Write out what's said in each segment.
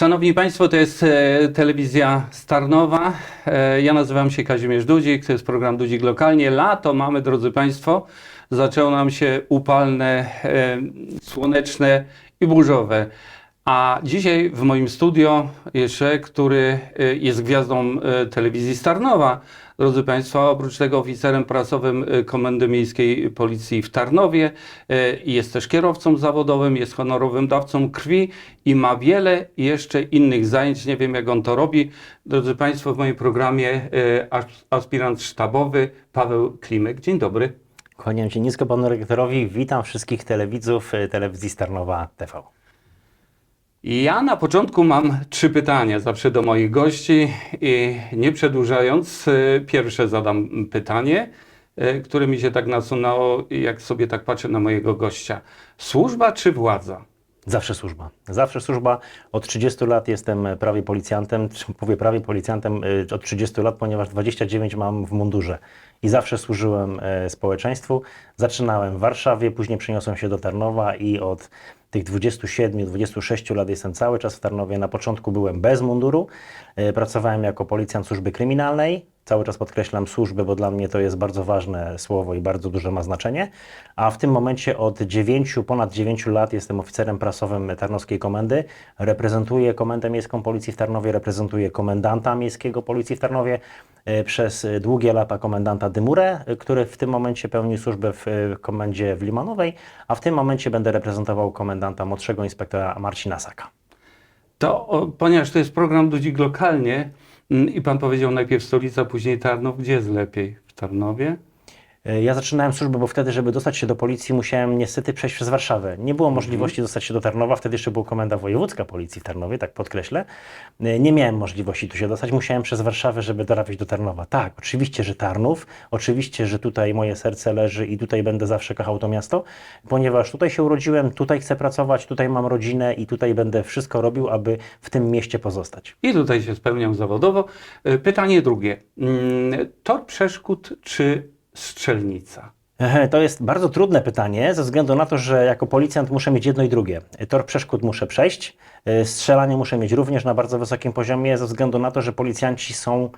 Szanowni Państwo, to jest e, telewizja Starnowa. E, ja nazywam się Kazimierz Dudzik, to jest program Dudzik Lokalnie. Lato mamy, drodzy Państwo, zaczęło nam się upalne, e, słoneczne i burzowe. A dzisiaj w moim studio jeszcze, który e, jest gwiazdą e, telewizji Starnowa, drodzy Państwo, oprócz tego oficerem prasowym e, Komendy Miejskiej Policji w Tarnowie, e, jest też kierowcą zawodowym, jest honorowym dawcą krwi i ma wiele jeszcze innych zajęć. Nie wiem, jak on to robi. Drodzy Państwo, w moim programie as- aspirant sztabowy Paweł Klimek. Dzień dobry. Kłaniam się nisko panu rektorowi. Witam wszystkich telewidzów y, telewizji Starnowa TV. Ja na początku mam trzy pytania zawsze do moich gości i nie przedłużając, e, pierwsze zadam pytanie, e, które mi się tak nasunęło, jak sobie tak patrzę na mojego gościa. Służba czy władza? Zawsze służba. Zawsze służba. Od 30 lat jestem prawie policjantem. Mówię prawie policjantem y, od 30 lat, ponieważ 29 mam w mundurze. I zawsze służyłem społeczeństwu. Zaczynałem w Warszawie, później przeniosłem się do Tarnowa i od tych 27-26 lat jestem cały czas w Tarnowie. Na początku byłem bez munduru. E, Pracowałem jako policjant służby kryminalnej. Cały czas podkreślam służbę, bo dla mnie to jest bardzo ważne słowo i bardzo duże ma znaczenie. A w tym momencie od 9, ponad 9 lat jestem oficerem prasowym Tarnowskiej Komendy. Reprezentuję Komendę Miejską Policji w Tarnowie, reprezentuję komendanta Miejskiego Policji w Tarnowie. e, Przez długie lata komendanta Dymurę, e, który w tym momencie pełni służbę w e, komendzie w Limanowej, a w tym momencie będę reprezentował komendanta młodszego inspektora Marcina Saka. To, ponieważ to jest program Dudzik lokalnie i pan powiedział najpierw stolica, później Tarnów, gdzie jest lepiej? W Tarnowie? E, Ja zaczynałem służbę, bo wtedy, żeby dostać się do policji, musiałem niestety przejść przez Warszawę. Nie było możliwości dostać się do Tarnowa, wtedy jeszcze była komenda wojewódzka policji w Tarnowie, tak podkreślę. E, Nie miałem możliwości tu się dostać, musiałem przez Warszawę, żeby dorabiać do Tarnowa. Tak, oczywiście, że Tarnów, oczywiście, że tutaj moje serce leży i tutaj będę zawsze kochał to miasto, ponieważ tutaj się urodziłem, tutaj chcę pracować, tutaj mam rodzinę i tutaj będę wszystko robił, aby w tym mieście pozostać. I tutaj się spełniam zawodowo. E, Pytanie drugie. Mm, Tor przeszkód czy strzelnica? To jest bardzo trudne pytanie, ze względu na to, że jako policjant muszę mieć jedno i drugie. Tor przeszkód muszę przejść, e, strzelanie muszę mieć również na bardzo wysokim poziomie, ze względu na to, że policjanci są,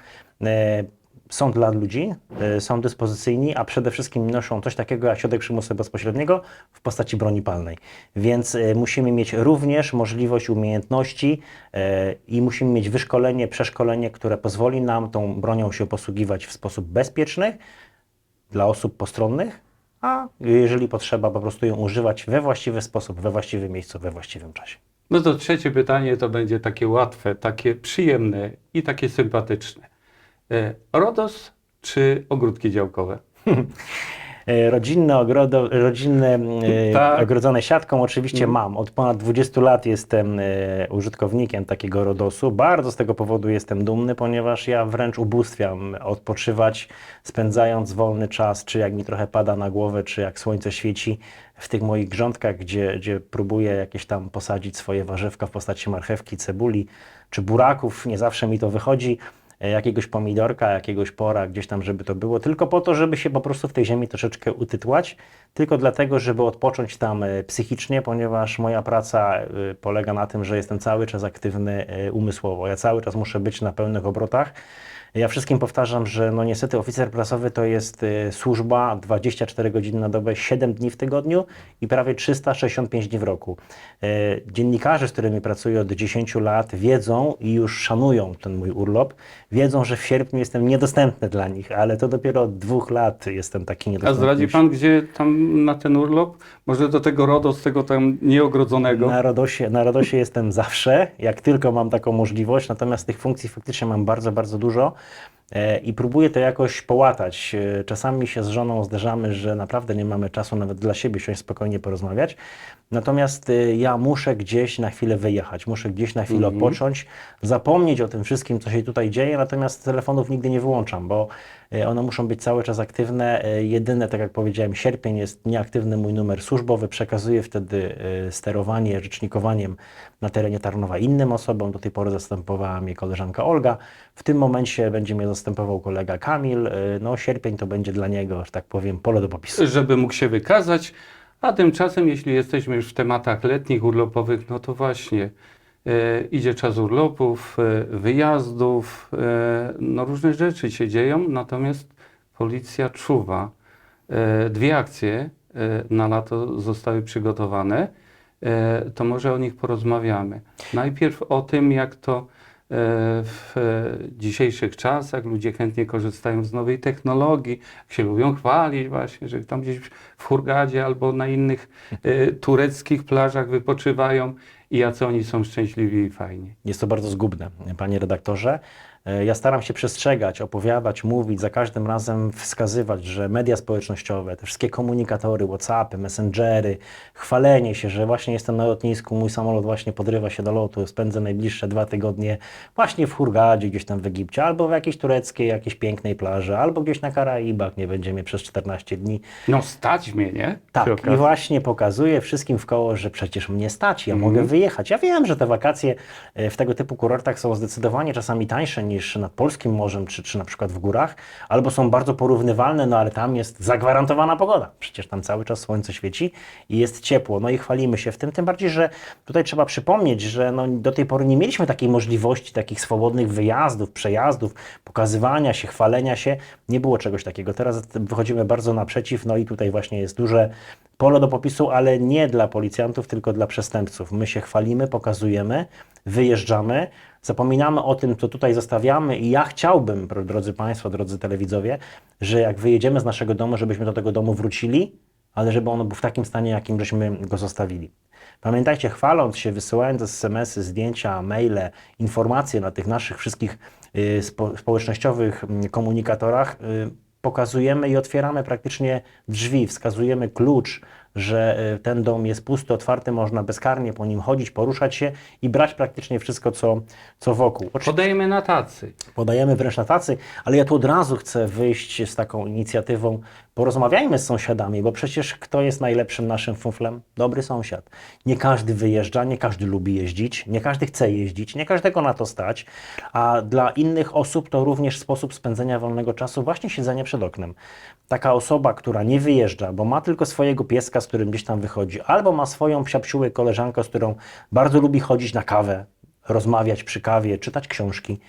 e, są dla ludzi, e, są dyspozycyjni, a przede wszystkim noszą coś takiego jak środek przymusu bezpośredniego w postaci broni palnej. Więc musimy mieć również możliwość umiejętności i musimy mieć wyszkolenie, przeszkolenie, które pozwoli nam tą bronią się posługiwać w sposób bezpieczny, dla osób postronnych, a jeżeli potrzeba, po prostu ją używać we właściwy sposób, we właściwym miejscu, we właściwym czasie. No to trzecie pytanie to będzie takie łatwe, takie przyjemne i takie sympatyczne. E, RODOS czy ogródki działkowe? E, Rodzinne, ogrodo, rodzinne e, Tak. ogrodzone siatką oczywiście mam. Od ponad 20 lat jestem e, użytkownikiem takiego RODOS-u. Bardzo z tego powodu jestem dumny, ponieważ ja wręcz ubóstwiam odpoczywać, spędzając wolny czas, czy jak mi trochę pada na głowę, czy jak słońce świeci w tych moich grządkach, gdzie, gdzie próbuję jakieś tam posadzić swoje warzywka w postaci marchewki, cebuli, czy buraków. Nie zawsze mi to wychodzi jakiegoś pomidorka, jakiegoś pora, gdzieś tam, żeby to było, tylko po to, żeby się po prostu w tej ziemi troszeczkę utytłać, tylko dlatego, żeby odpocząć tam e, psychicznie, ponieważ moja praca e, polega na tym, że jestem cały czas aktywny e, umysłowo. Ja cały czas muszę być na pełnych obrotach. Ja wszystkim powtarzam, że no niestety oficer prasowy to jest e, służba 24 godziny na dobę, 7 dni w tygodniu i prawie 365 dni w roku. E, Dziennikarze, z którymi pracuję od 10 lat, wiedzą i już szanują ten mój urlop. Wiedzą, że w sierpniu jestem niedostępny dla nich, ale to dopiero od dwóch lat jestem taki A niedostępny. zdradzi pan, gdzie tam na ten urlop? Może do tego RODOS, tego tam nieogrodzonego? Na Rodosie, na Rodosie jestem zawsze, jak tylko mam taką możliwość, natomiast tych funkcji faktycznie mam bardzo, bardzo dużo i próbuję to jakoś połatać. E, Czasami się z żoną zderzamy, że naprawdę nie mamy czasu nawet dla siebie siąść spokojnie porozmawiać. Natomiast e, ja muszę gdzieś na chwilę wyjechać, muszę gdzieś na chwilę odpocząć, zapomnieć o tym wszystkim, co się tutaj dzieje, natomiast telefonów nigdy nie wyłączam, bo e, one muszą być cały czas aktywne. E, Jedyne, tak jak powiedziałem, sierpień jest nieaktywny mój numer służbowy, przekazuję wtedy e, sterowanie rzecznikowaniem na terenie Tarnowa innym osobom. Do tej pory zastępowała mnie koleżanka Olga. W tym momencie będzie mnie zastępował kolega Kamil. E, No sierpień to będzie dla niego, że tak powiem, pole do popisu. żeby mógł się wykazać. A tymczasem, jeśli jesteśmy już w tematach letnich, urlopowych, no to właśnie E, idzie czas urlopów, e, wyjazdów, e, no różne rzeczy się dzieją, natomiast policja czuwa. E, dwie akcje e, na lato zostały przygotowane, e, to może o nich porozmawiamy. Najpierw o tym, jak to e, w e, dzisiejszych czasach ludzie chętnie korzystają z nowej technologii, się lubią chwalić właśnie, że tam gdzieś w Hurgadzie albo na innych e, tureckich plażach wypoczywają i jacy oni są szczęśliwi i fajni. Jest to bardzo zgubne, panie redaktorze. E, Ja staram się przestrzegać, opowiadać, mówić, za każdym razem wskazywać, że media społecznościowe, te wszystkie komunikatory, WhatsAppy, Messengery, chwalenie się, że właśnie jestem na lotnisku, mój samolot właśnie podrywa się do lotu, spędzę najbliższe dwa tygodnie właśnie w Hurgadzie, gdzieś tam w Egipcie, albo w jakiejś tureckiej, jakiejś pięknej plaży, albo gdzieś na Karaibach, nie będzie mnie przez 14 dni. No stać mnie, nie? Tak, i właśnie pokazuje wszystkim w koło, że przecież mnie stać, ja Mhm. mogę wyjechać. Ja wiem, że te wakacje e, w tego typu kurortach są zdecydowanie czasami tańsze niż nad polskim morzem, czy, czy na przykład w górach, albo są bardzo porównywalne, no ale tam jest zagwarantowana pogoda. Przecież tam cały czas słońce świeci i jest ciepło, no i chwalimy się w tym, tym bardziej, że tutaj trzeba przypomnieć, że no, do tej pory nie mieliśmy takiej możliwości, takich swobodnych wyjazdów, przejazdów, pokazywania się, chwalenia się. Nie było czegoś takiego. Teraz wychodzimy bardzo naprzeciw, no i tutaj właśnie jest duże pole do popisu, ale nie dla policjantów, tylko dla przestępców. My się chwalimy, pokazujemy, wyjeżdżamy, zapominamy o tym, co tutaj zostawiamy i ja chciałbym, drodzy Państwo, drodzy telewidzowie, że jak wyjedziemy z naszego domu, żebyśmy do tego domu wrócili, ale żeby on był w takim stanie, jakim żeśmy go zostawili. Pamiętajcie, chwaląc się, wysyłając SMS-y, zdjęcia, maile, informacje na tych naszych wszystkich y, spo, społecznościowych mm, komunikatorach, y, pokazujemy i otwieramy praktycznie drzwi, wskazujemy klucz, że y, ten dom jest pusty, otwarty, można bezkarnie po nim chodzić, poruszać się i brać praktycznie wszystko, co, co wokół. Oczy- Podajemy na tacy. podajemy wręcz na tacy, ale ja tu od razu chcę wyjść z taką inicjatywą. Porozmawiajmy z sąsiadami, bo przecież kto jest najlepszym naszym fuflem? Dobry sąsiad. Nie każdy wyjeżdża, nie każdy lubi jeździć, nie każdy chce jeździć, nie każdego na to stać, a dla innych osób to również sposób spędzenia wolnego czasu właśnie siedzenie przed oknem. Taka osoba, która nie wyjeżdża, bo ma tylko swojego pieska, z którym gdzieś tam wychodzi, albo ma swoją psiapsiułę koleżankę, z którą bardzo lubi chodzić na kawę, rozmawiać przy kawie, czytać książki.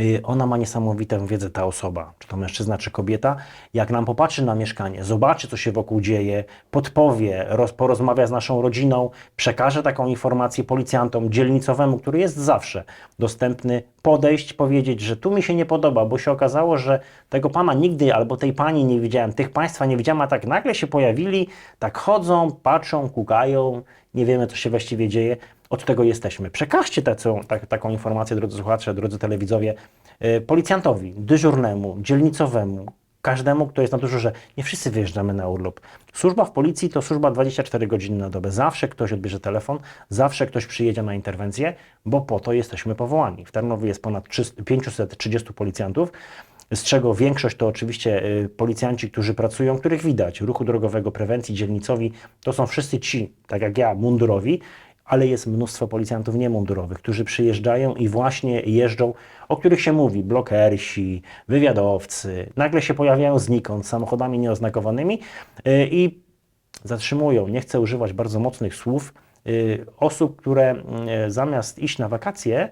Y, Ona ma niesamowitą wiedzę, ta osoba, czy to mężczyzna, czy kobieta. Jak nam popatrzy na mieszkanie, zobaczy, co się wokół dzieje, podpowie, roz, porozmawia z naszą rodziną, przekaże taką informację policjantom, dzielnicowemu, który jest zawsze dostępny, podejść, powiedzieć, że tu mi się nie podoba, bo się okazało, że tego pana nigdy albo tej pani nie widziałem, tych państwa nie widziałem, a tak nagle się pojawili, tak chodzą, patrzą, kukają, nie wiemy, co się właściwie dzieje. Od tego jesteśmy. Przekażcie tacą, tak, taką informację, drodzy słuchacze, drodzy telewidzowie, y, policjantowi, dyżurnemu, dzielnicowemu, każdemu, kto jest na dyżurze. Nie wszyscy wyjeżdżamy na urlop. Służba w policji to służba 24 godziny na dobę. Zawsze ktoś odbierze telefon, zawsze ktoś przyjedzie na interwencję, bo po to jesteśmy powołani. W Tarnowie jest ponad 300 530 policjantów, z czego większość to oczywiście y, policjanci, którzy pracują, których widać, ruchu drogowego, prewencji, dzielnicowi. To są wszyscy ci, tak jak ja, mundurowi, ale jest mnóstwo policjantów niemundurowych, którzy przyjeżdżają i właśnie jeżdżą, o których się mówi, blokersi, wywiadowcy, nagle się pojawiają znikąd samochodami nieoznakowanymi y, i zatrzymują, nie chcę używać bardzo mocnych słów, y, osób, które zamiast iść na wakacje,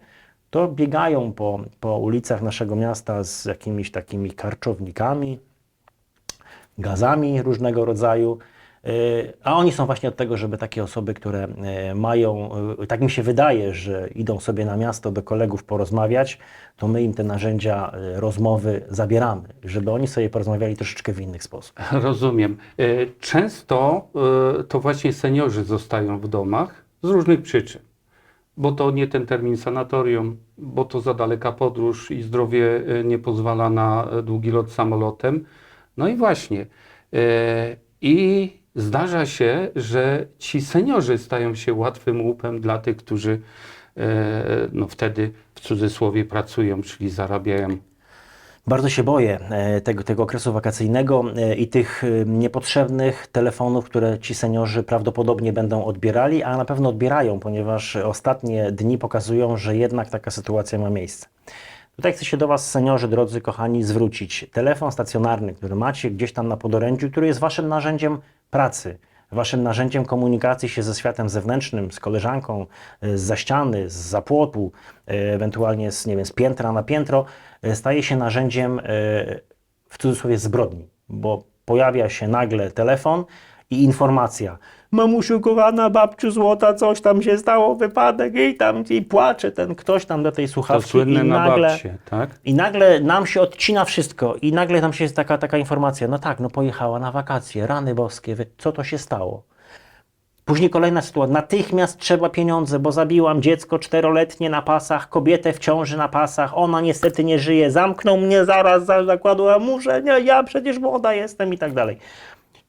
to biegają po, po ulicach naszego miasta z jakimiś takimi karczownikami, gazami różnego rodzaju. Y, A oni są właśnie od tego, żeby takie osoby, które y, mają, y, tak mi się wydaje, że idą sobie na miasto do kolegów porozmawiać, to my im te narzędzia rozmowy zabieramy, żeby oni sobie porozmawiali troszeczkę w inny sposób. Rozumiem. Często to właśnie seniorzy zostają w domach z różnych przyczyn. Bo to nie ten termin sanatorium, bo to za daleka podróż i zdrowie e, nie pozwala na e, długi lot samolotem. No i właśnie. e, I zdarza się, że ci seniorzy stają się łatwym łupem dla tych, którzy no wtedy w cudzysłowie pracują, czyli zarabiają Bardzo się boję e, tego, tego okresu wakacyjnego e, i tych e, niepotrzebnych telefonów, które ci seniorzy prawdopodobnie będą odbierali, a na pewno odbierają, ponieważ ostatnie dni pokazują, że jednak taka sytuacja ma miejsce. Tutaj chcę się do Was, seniorzy, drodzy kochani, zwrócić. Telefon stacjonarny, który macie gdzieś tam na podorędziu, który jest Waszym narzędziem pracy, waszym narzędziem komunikacji się ze światem zewnętrznym, z koleżanką, y, z ściany, z zapłotu, y, ewentualnie z, nie wiem, z piętra na piętro, y, staje się narzędziem w cudzysłowie zbrodni, bo pojawia się nagle telefon i informacja. Mamusiu kochana, babciu złota, coś tam się stało, wypadek i tam i płacze ten ktoś tam do tej słuchawki i na nagle... babcie, tak? I nagle nam się odcina wszystko i nagle tam się jest taka, taka informacja, no tak, no pojechała na wakacje, rany boskie, co to się stało? Później kolejna sytuacja, natychmiast trzeba pieniądze, bo zabiłam dziecko czteroletnie na pasach, kobietę w ciąży na pasach, ona niestety nie żyje, zamknął mnie zaraz za zakładu, a muszę, nie, ja przecież młoda jestem i tak dalej.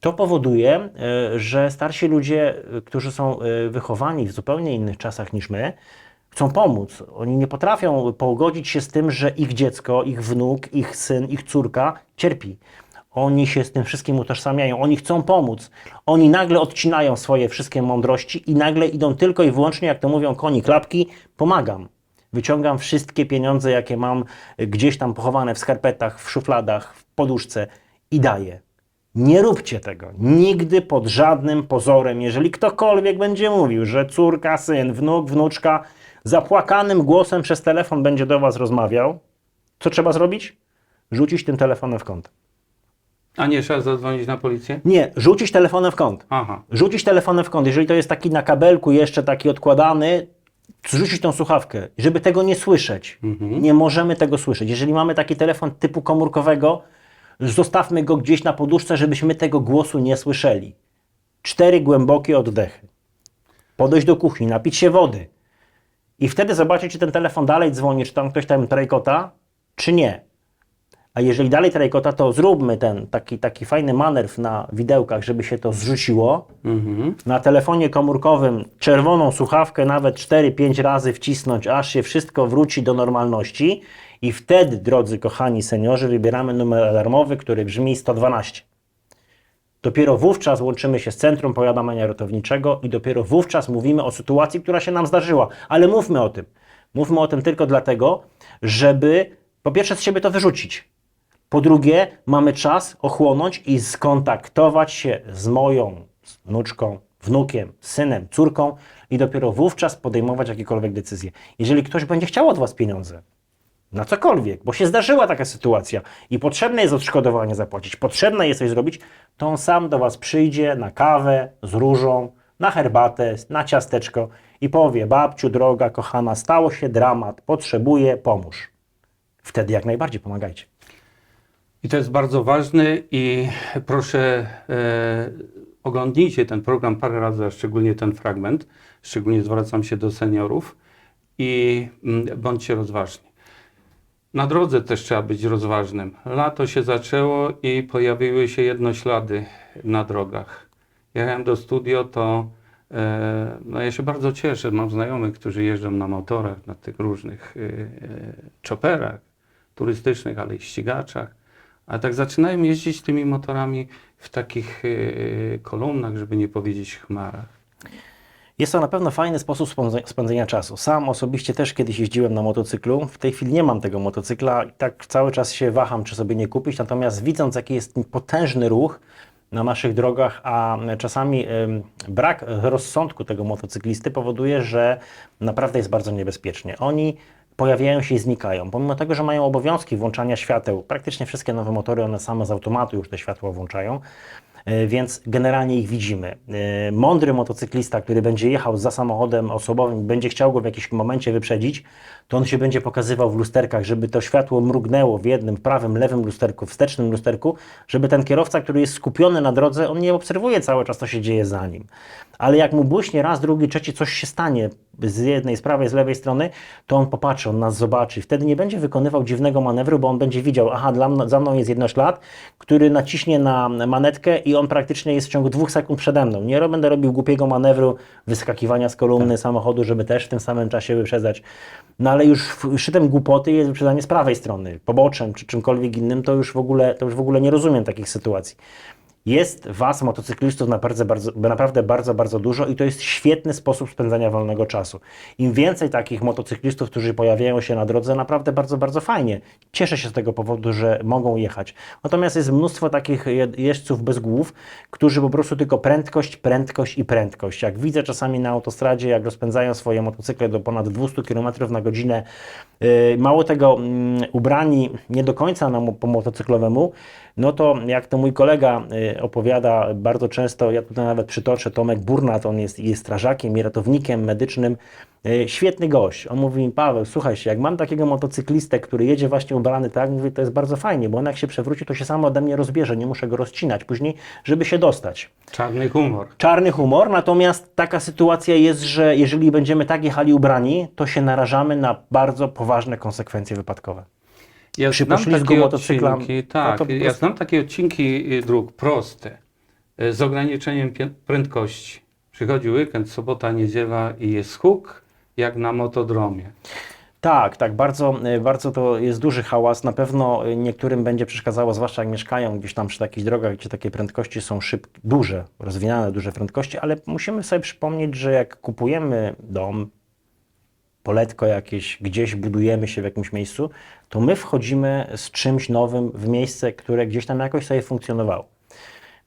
To powoduje, e, że starsi ludzie, e, którzy są e, wychowani w zupełnie innych czasach niż my, chcą pomóc. Oni nie potrafią pogodzić się z tym, że ich dziecko, ich wnuk, ich syn, ich córka cierpi. Oni się z tym wszystkim utożsamiają, oni chcą pomóc. Oni nagle odcinają swoje wszystkie mądrości i nagle idą tylko i wyłącznie, jak to mówią koni klapki, pomagam. Wyciągam wszystkie pieniądze, jakie mam gdzieś tam pochowane w skarpetach, w szufladach, w poduszce i daję. Nie róbcie tego. Nigdy pod żadnym pozorem, jeżeli ktokolwiek będzie mówił, że córka, syn, wnuk, wnuczka zapłakanym głosem przez telefon będzie do was rozmawiał, co trzeba zrobić? Rzucić tym telefonem w kąt. A nie trzeba zadzwonić na policję? Nie, rzucić telefonem w kąt. Aha. Rzucić telefonem w kąt. Jeżeli to jest taki na kabelku jeszcze taki odkładany, zrzucić tą słuchawkę, żeby tego nie słyszeć. Nie możemy tego słyszeć. Jeżeli mamy taki telefon typu komórkowego, zostawmy go gdzieś na poduszce, żebyśmy tego głosu nie słyszeli. Cztery głębokie oddechy. Podejść do kuchni, napić się wody. I wtedy zobaczyć, czy ten telefon dalej dzwoni, czy tam ktoś tam trajkota, czy nie. A jeżeli dalej trajkota, to zróbmy ten taki, taki fajny manewr na widełkach, żeby się to zrzuciło. Mhm. Na telefonie komórkowym czerwoną słuchawkę nawet 4-5 razy wcisnąć, aż się wszystko wróci do normalności. I wtedy, drodzy kochani seniorzy, wybieramy numer alarmowy, który brzmi 112. Dopiero wówczas łączymy się z Centrum Powiadamiania Ratowniczego i dopiero wówczas mówimy o sytuacji, która się nam zdarzyła. Ale mówmy o tym. Mówmy o tym tylko dlatego, żeby po pierwsze z siebie to wyrzucić. Po drugie, mamy czas ochłonąć i skontaktować się z moją wnuczką, wnukiem, synem, córką i dopiero wówczas podejmować jakiekolwiek decyzje. Jeżeli ktoś będzie chciał od Was pieniądze, na cokolwiek, bo się zdarzyła taka sytuacja i potrzebne jest odszkodowanie zapłacić, potrzebne jest coś zrobić, to on sam do Was przyjdzie na kawę z różą, na herbatę, na ciasteczko i powie: Babciu, droga, kochana, stało się dramat, potrzebuję, pomóż. Wtedy jak najbardziej pomagajcie. I to jest bardzo ważne i proszę e, oglądnijcie ten program parę razy, a szczególnie ten fragment. Szczególnie zwracam się do seniorów i mm, bądźcie rozważni. Na drodze też trzeba być rozważnym. Lato się zaczęło i pojawiły się jednoślady na drogach. Jechałem do studio, to e, no ja się bardzo cieszę. Mam znajomych, którzy jeżdżą na motorach, na tych różnych e, e, chopperach turystycznych, ale i ścigaczach. A tak zaczynają jeździć tymi motorami w takich e, kolumnach, żeby nie powiedzieć chmarach. Jest to na pewno fajny sposób spędze- spędzenia czasu. Sam osobiście też kiedyś jeździłem na motocyklu. W tej chwili nie mam tego motocykla i tak cały czas się waham, czy sobie nie kupić. Natomiast widząc, jaki jest potężny ruch na naszych drogach, a czasami brak rozsądku tego motocyklisty powoduje, że naprawdę jest bardzo niebezpiecznie. Oni pojawiają się i znikają. Pomimo tego, że mają obowiązki włączania świateł, praktycznie wszystkie nowe motory, one same z automatu już te światła włączają. E, więc generalnie ich widzimy. E, Mądry motocyklista, który będzie jechał za samochodem osobowym będzie chciał go w jakimś momencie wyprzedzić, to on się będzie pokazywał w lusterkach, żeby to światło mrugnęło w jednym, prawym, lewym lusterku, wstecznym lusterku, żeby ten kierowca, który jest skupiony na drodze, on nie obserwuje cały czas, co się dzieje za nim. Ale jak mu błyśnie raz, drugi, trzeci, coś się stanie z jednej, z prawej, z lewej strony, to on popatrzy, on nas zobaczy. Wtedy nie będzie wykonywał dziwnego manewru, bo on będzie widział, aha, dla mno, za mną jest jednoślad, który naciśnie na manetkę i on praktycznie jest w ciągu dwóch sekund przede mną. Nie będę robił głupiego manewru wyskakiwania z kolumny samochodu, żeby też w tym samym czasie wyprzedzać. No ale już szczytem głupoty jest wyprzedzanie z prawej strony, poboczem czy czymkolwiek innym, to już w ogóle, to już w ogóle nie rozumiem takich sytuacji. Jest Was, motocyklistów, naprawdę bardzo, naprawdę bardzo, bardzo dużo i to jest świetny sposób spędzania wolnego czasu. Im więcej takich motocyklistów, którzy pojawiają się na drodze, naprawdę bardzo, bardzo fajnie. Cieszę się z tego powodu, że mogą jechać. Natomiast jest mnóstwo takich je- jeźdźców bez głów, którzy po prostu tylko prędkość, prędkość i prędkość. Jak widzę czasami na autostradzie, jak rozpędzają swoje motocykle do ponad 200 km na godzinę, yy, mało tego, mm, ubrani nie do końca na, po motocyklowemu, no to jak to mój kolega y, opowiada bardzo często, ja tutaj nawet przytoczę, Tomek Burnat, on jest, jest strażakiem i ratownikiem medycznym, y, świetny gość. On mówi mi, Paweł, słuchaj się, jak mam takiego motocyklistę, który jedzie właśnie ubrany tak, mówi, to jest bardzo fajnie, bo on jak się przewróci, to się samo ode mnie rozbierze, nie muszę go rozcinać później, żeby się dostać Czarny humor. czarny humor, natomiast taka sytuacja jest, że jeżeli będziemy tak jechali ubrani, to się narażamy na bardzo poważne konsekwencje wypadkowe. Ja Przy znam takie odcinki, tak, ja znam takie odcinki y, dróg proste, y, z ograniczeniem prędkości. Przychodzi weekend, sobota, niedziela i jest huk, jak na motodromie. Tak, tak, bardzo, y, bardzo to jest duży hałas. Na pewno niektórym będzie przeszkadzało, zwłaszcza jak mieszkają gdzieś tam przy takich drogach, gdzie takie prędkości są szybkie, duże, rozwinane, duże prędkości, ale musimy sobie przypomnieć, że jak kupujemy dom, poletko jakieś, gdzieś budujemy się w jakimś miejscu, to my wchodzimy z czymś nowym w miejsce, które gdzieś tam jakoś sobie funkcjonowało.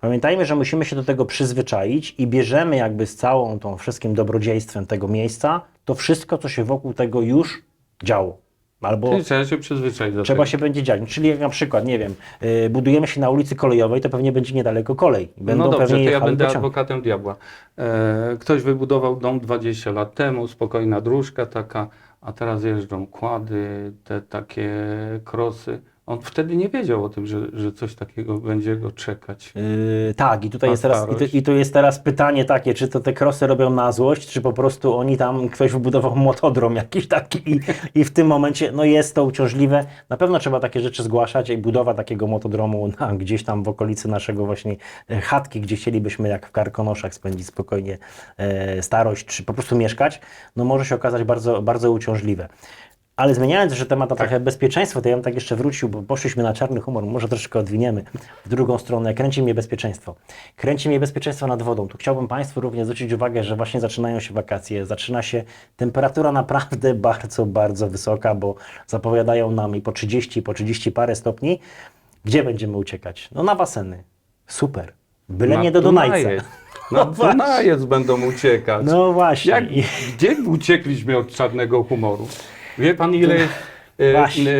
Pamiętajmy, że musimy się do tego przyzwyczaić i bierzemy jakby z całą tą wszystkim dobrodziejstwem tego miejsca to wszystko, co się wokół tego już działo. Albo Czyli trzeba się przyzwyczaić do trzeba tego. się będzie dziać. Czyli jak na przykład, nie wiem, yy, budujemy się na ulicy kolejowej, to pewnie będzie niedaleko kolej. Będą no dobrze, pewnie to ja jechały będę pociągi. adwokatem diabła. E, ktoś wybudował dom 20 lat temu, spokojna dróżka taka, a teraz jeżdżą kłady, te takie krosy. On wtedy nie wiedział o tym, że, że coś takiego będzie go czekać. Yy, tak, i tutaj jest teraz, i tu, i tu jest teraz pytanie takie, czy to te krosy robią na złość, czy po prostu oni tam, ktoś wybudował motodrom jakiś taki i, i w tym momencie, no jest to uciążliwe. Na pewno trzeba takie rzeczy zgłaszać i budowa takiego motodromu na, gdzieś tam w okolicy naszego właśnie e, chatki, gdzie chcielibyśmy jak w Karkonoszach spędzić spokojnie e, starość, czy po prostu mieszkać, no może się okazać bardzo, bardzo uciążliwe. Ale zmieniając jeszcze temat na trochę bezpieczeństwo, to ja bym tak jeszcze wrócił, bo poszliśmy na czarny humor, może troszeczkę odwiniemy w drugą stronę. Kręci mnie bezpieczeństwo. Kręci mnie bezpieczeństwo nad wodą. Tu chciałbym Państwu również zwrócić uwagę, że właśnie zaczynają się wakacje, zaczyna się temperatura naprawdę bardzo, bardzo wysoka, bo zapowiadają nam i po 30, i po 30 parę stopni. Gdzie będziemy uciekać? No na baseny. Super. Byle Na nie do Dunajca. No Na właśnie. Dunajec będą uciekać. No właśnie. Jak, gdzie uciekliśmy od czarnego humoru? Wie pan ile jest e, Właśnie.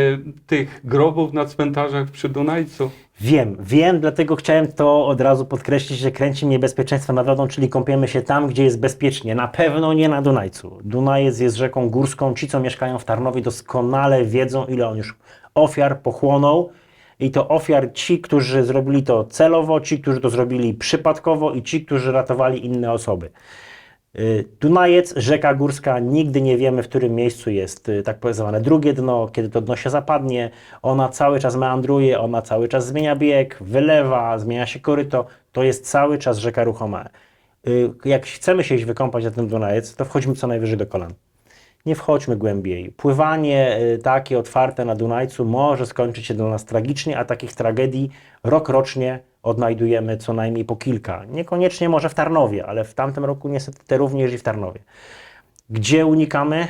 tych grobów na cmentarzach przy Dunajcu? Wiem, wiem, dlatego chciałem to od razu podkreślić, że kręci mnie bezpieczeństwo nad wodą, czyli kąpiemy się tam, gdzie jest bezpiecznie. Na pewno nie na Dunajcu. Dunajec jest rzeką górską. Ci, co mieszkają w Tarnowie, doskonale wiedzą, ile on już ofiar pochłonął. I to ofiar ci, którzy zrobili to celowo, ci, którzy to zrobili przypadkowo i ci, którzy ratowali inne osoby. Y, Dunajec, rzeka górska, nigdy nie wiemy, w którym miejscu jest y, tak zwane drugie dno, kiedy to dno się zapadnie. Ona cały czas meandruje, ona cały czas zmienia bieg, wylewa, zmienia się koryto. To jest cały czas rzeka ruchoma. Y, Jak chcemy się iść wykąpać na ten Dunajec, to wchodźmy co najwyżej do kolan. Nie wchodźmy głębiej. Pływanie takie otwarte na Dunajcu może skończyć się dla nas tragicznie, a takich tragedii rok rocznie odnajdujemy co najmniej po kilka. Niekoniecznie może w Tarnowie, ale w tamtym roku niestety te również i w Tarnowie. Gdzie unikamy?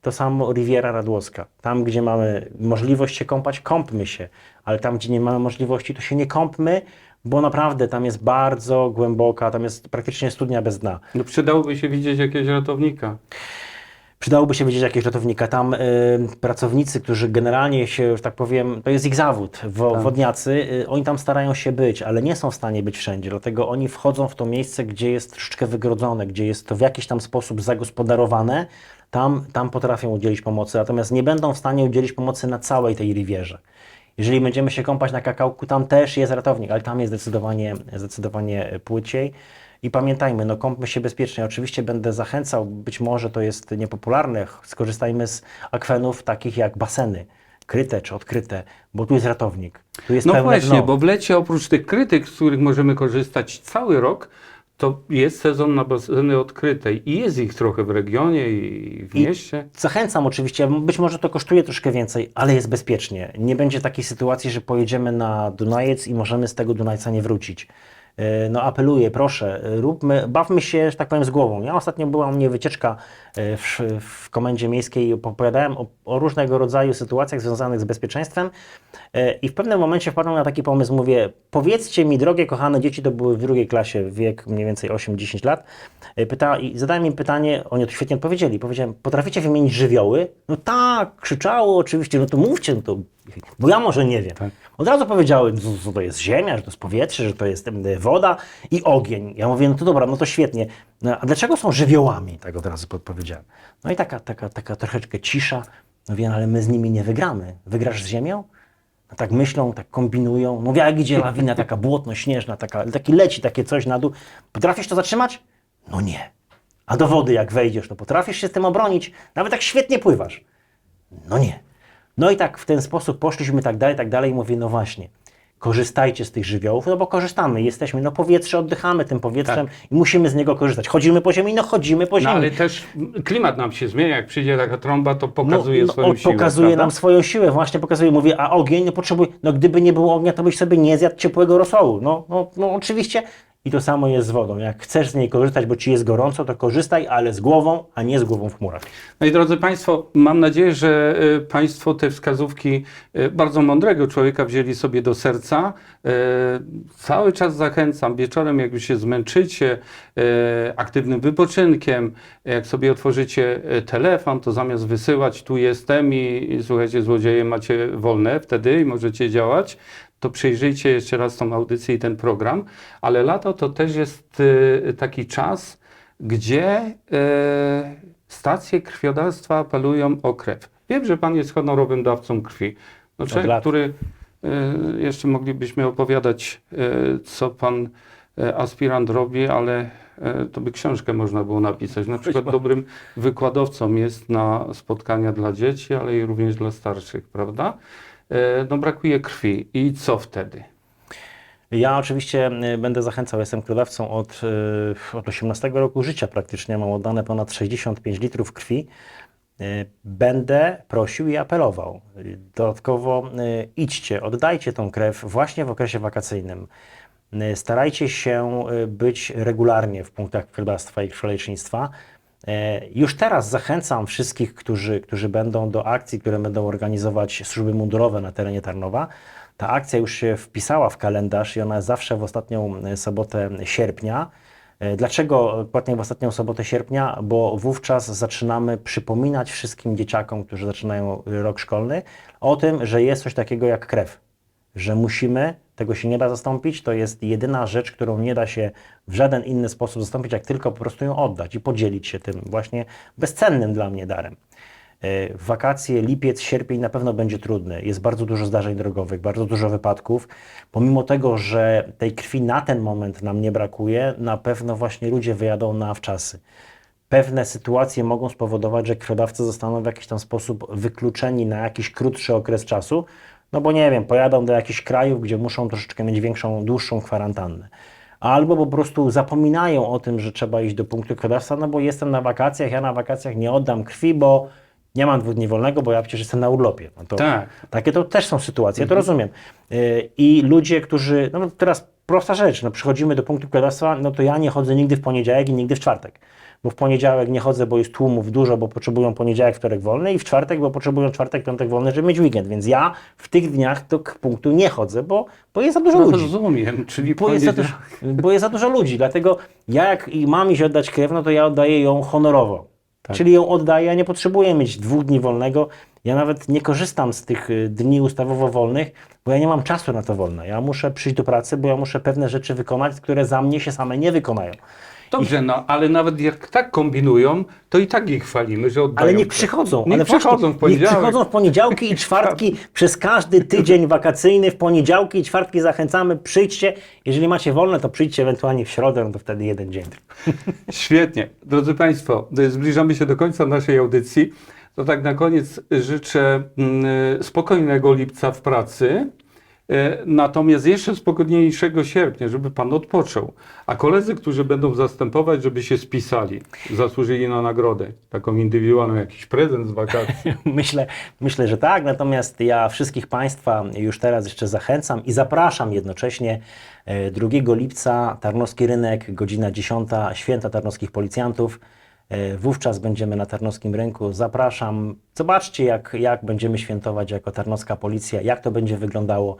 To samo Riviera Radłowska. Tam, gdzie mamy możliwość się kąpać, kąpmy się, ale tam, gdzie nie mamy możliwości, to się nie kąpmy, bo naprawdę tam jest bardzo głęboka, tam jest praktycznie studnia bez dna. No przydałoby się widzieć jakiegoś ratownika. Przydałoby się wiedzieć jakiegoś ratownika. Tam y, pracownicy, którzy generalnie się, że tak powiem, to jest ich zawód, wo, Tak. wodniacy, y, oni tam starają się być, ale nie są w stanie być wszędzie, dlatego oni wchodzą w to miejsce, gdzie jest troszeczkę wygrodzone, gdzie jest to w jakiś tam sposób zagospodarowane, tam, tam potrafią udzielić pomocy, natomiast nie będą w stanie udzielić pomocy na całej tej riwierze. Jeżeli będziemy się kąpać na kakałku, tam też jest ratownik, ale tam jest zdecydowanie, zdecydowanie płyciej. I pamiętajmy, no kąpmy się bezpiecznie. Oczywiście będę zachęcał, być może to jest niepopularne, skorzystajmy z akwenów takich jak baseny, kryte czy odkryte, bo tu jest ratownik, tu jest No właśnie, dno. bo w lecie oprócz tych krytyk, z których możemy korzystać cały rok, to jest sezon na baseny odkryte i jest ich trochę w regionie i w I- mieście. Zachęcam oczywiście, być może to kosztuje troszkę więcej, ale jest bezpiecznie. Nie będzie takiej sytuacji, że pojedziemy na Dunajec i możemy z tego Dunajca nie wrócić. E, no apeluję, proszę, róbmy, bawmy się, że tak powiem, z głową. Ja ostatnio była u mnie wycieczka e, w, w komendzie miejskiej i opowiadałem o, o różnego rodzaju sytuacjach związanych z bezpieczeństwem e, i w pewnym momencie wpadłem na taki pomysł, mówię, powiedzcie mi, drogie, kochane dzieci, to były w drugiej klasie, wiek mniej więcej 8-10 lat, pyta, i zadałem im pytanie, oni to świetnie odpowiedzieli, powiedziałem, potraficie wymienić żywioły? No tak, krzyczało oczywiście, no to mówcie, no to, bo ja może nie wiem. Od razu powiedziały, co to jest ziemia, że to jest powietrze, że to jest woda i ogień. Ja mówię, no to dobra, no to świetnie. No, a dlaczego są żywiołami? Tak od razu podpowiedziałem. No i taka, taka, taka troszeczkę cisza. No wiem, ale my z nimi nie wygramy. Wygrasz z ziemią? No tak myślą, tak kombinują. Mówię, jak idzie lawina taka błotno-śnieżna, taka, taki leci takie coś na dół. Potrafisz to zatrzymać? No nie. A do wody jak wejdziesz, to potrafisz się z tym obronić? Nawet tak świetnie pływasz. No nie. No i tak w ten sposób poszliśmy tak dalej, tak dalej. I mówię, no właśnie, korzystajcie z tych żywiołów, no bo korzystamy, jesteśmy, no powietrze, oddychamy tym powietrzem i musimy z niego korzystać. Chodzimy po ziemi, no chodzimy po No ziemi. ale też klimat nam się zmienia, jak przyjdzie taka trąba, to pokazuje no, swoją on siłę. pokazuje prawda? nam swoją siłę, właśnie pokazuje, mówię, a ogień, no potrzebuje, no gdyby nie było ognia, to byś sobie nie zjadł ciepłego rosołu. No, no, no oczywiście. I to samo jest z wodą. Jak chcesz z niej korzystać, bo ci jest gorąco, to korzystaj, ale z głową, a nie z głową w chmurach. No i drodzy Państwo, mam nadzieję, że y, Państwo te wskazówki y, bardzo mądrego człowieka wzięli sobie do serca. Y, Cały czas zachęcam, wieczorem jak już się zmęczycie aktywnym wypoczynkiem, jak sobie otworzycie telefon, to zamiast wysyłać tu jestem i, i słuchajcie, złodzieje macie wolne wtedy i możecie działać, przejrzyjcie jeszcze raz tą audycję i ten program. Ale lato to też jest y, taki czas, gdzie e, stacje krwiodawstwa apelują o krew. Wiem, że pan jest honorowym dawcą krwi. No, człowiek, który e, jeszcze moglibyśmy opowiadać, e, co pan e, aspirant robi, ale e, to by książkę można było napisać. Na przykład dobrym wykładowcą jest na spotkania dla dzieci, ale i również dla starszych, prawda? E, No brakuje krwi. I co wtedy? Ja oczywiście y, będę zachęcał, jestem krwiodawcą od, y, od 18 roku życia praktycznie, mam oddane ponad 65 litrów krwi. Y, Będę prosił i apelował. Dodatkowo idźcie, oddajcie tą krew właśnie w okresie wakacyjnym. Starajcie się być regularnie w punktach krwiodawstwa i krwiolecznictwa. E, Już teraz zachęcam wszystkich, którzy, którzy będą do akcji, które będą organizować służby mundurowe na terenie Tarnowa. Ta akcja już się wpisała w kalendarz i ona jest zawsze w ostatnią e, sobotę sierpnia. E, Dlaczego dokładnie w ostatnią sobotę sierpnia? Bo wówczas zaczynamy przypominać wszystkim dzieciakom, którzy zaczynają rok szkolny, o tym, że jest coś takiego jak krew że musimy, tego się nie da zastąpić, to jest jedyna rzecz, którą nie da się w żaden inny sposób zastąpić, jak tylko po prostu ją oddać i podzielić się tym właśnie bezcennym dla mnie darem. E, W wakacje, lipiec, sierpień na pewno będzie trudny. Jest bardzo dużo zdarzeń drogowych, bardzo dużo wypadków. Pomimo tego, że tej krwi na ten moment nam nie brakuje, na pewno właśnie ludzie wyjadą na wczasy pewne sytuacje mogą spowodować, że krwiodawcy zostaną w jakiś tam sposób wykluczeni na jakiś krótszy okres czasu, no bo nie wiem, pojadą do jakichś krajów, gdzie muszą troszeczkę mieć większą, dłuższą kwarantannę. Albo po prostu zapominają o tym, że trzeba iść do punktu krwiodawstwa, no bo jestem na wakacjach, ja na wakacjach nie oddam krwi, bo nie mam dwóch dni wolnego, bo ja przecież jestem na urlopie. No to, Tak. Takie to też są sytuacje, ja to rozumiem. Y, I ludzie, którzy, no teraz prosta rzecz, no przychodzimy do punktu krwiodawstwa, no to ja nie chodzę nigdy w poniedziałek i nigdy w czwartek. Bo w poniedziałek nie chodzę, bo jest tłumów dużo, bo potrzebują poniedziałek, wtorek wolny i w czwartek, bo potrzebują czwartek, piątek wolny, żeby mieć weekend. Więc ja w tych dniach do punktu nie chodzę, bo, bo jest za dużo No, ludzi. rozumiem, czyli Bo jest, za dużo, bo jest za dużo ludzi, dlatego ja jak i mam iść oddać krew, no to ja oddaję ją honorowo. Czyli ją oddaję, ja nie potrzebuję mieć dwóch dni wolnego. Ja nawet nie korzystam z tych y, dni ustawowo wolnych, bo ja nie mam czasu na to wolne. Ja muszę przyjść do pracy, bo ja muszę pewne rzeczy wykonać, które za mnie się same nie wykonają. Dobrze, no ale nawet jak tak kombinują, to i tak ich chwalimy, że oddają. Ale niech przychodzą. Niech ale przychodzą właśnie, w poniedziałek. Niech przychodzą w poniedziałki i czwartki, przez każdy tydzień wakacyjny, w poniedziałki i czwartki zachęcamy, przyjdźcie. Jeżeli macie wolne, to przyjdźcie ewentualnie w środę, no to wtedy jeden dzień. Świetnie. Drodzy Państwo, zbliżamy się do końca naszej audycji. To tak na koniec życzę mm, spokojnego lipca w pracy Natomiast jeszcze spokojniejszego sierpnia, żeby pan odpoczął, a koledzy, którzy będą zastępować, żeby się spisali, zasłużyli na nagrodę, taką indywidualną, jakiś prezent z wakacji. Myślę, myślę, że tak, natomiast ja wszystkich Państwa już teraz jeszcze zachęcam i zapraszam jednocześnie e, 2 lipca Tarnowski Rynek, godzina 10, Święta Tarnowskich Policjantów. E, Wówczas będziemy na Tarnowskim Rynku. Zapraszam. Zobaczcie, jak, jak będziemy świętować jako Tarnowska Policja, jak to będzie wyglądało.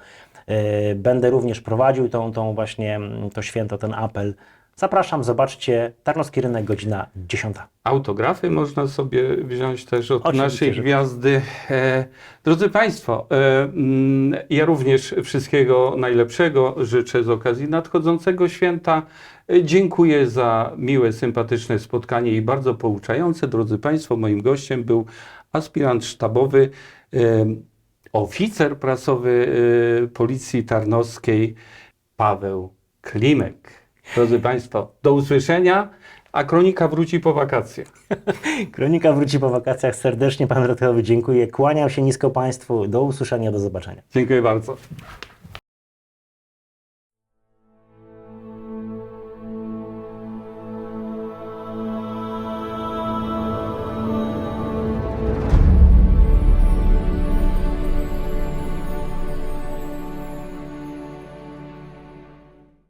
E, Będę również prowadził tą, tą właśnie mm, to święto, ten apel. Zapraszam, zobaczcie. Tarnowski Rynek, godzina 10. Autografy można sobie wziąć też od Oczywiście, naszej że tak. gwiazdy. E, drodzy Państwo, e, mm, ja również wszystkiego najlepszego życzę z okazji nadchodzącego święta. E, dziękuję za miłe, sympatyczne spotkanie i bardzo pouczające. Drodzy Państwo, moim gościem był aspirant sztabowy, e, oficer prasowy e, Policji Tarnowskiej Paweł Klimek. Drodzy Państwo, do usłyszenia, a kronika wróci po wakacjach. Kronika wróci po wakacjach. Serdecznie Pan Radkowy dziękuję. Kłaniam się nisko Państwu. Do usłyszenia, do zobaczenia. Dziękuję bardzo.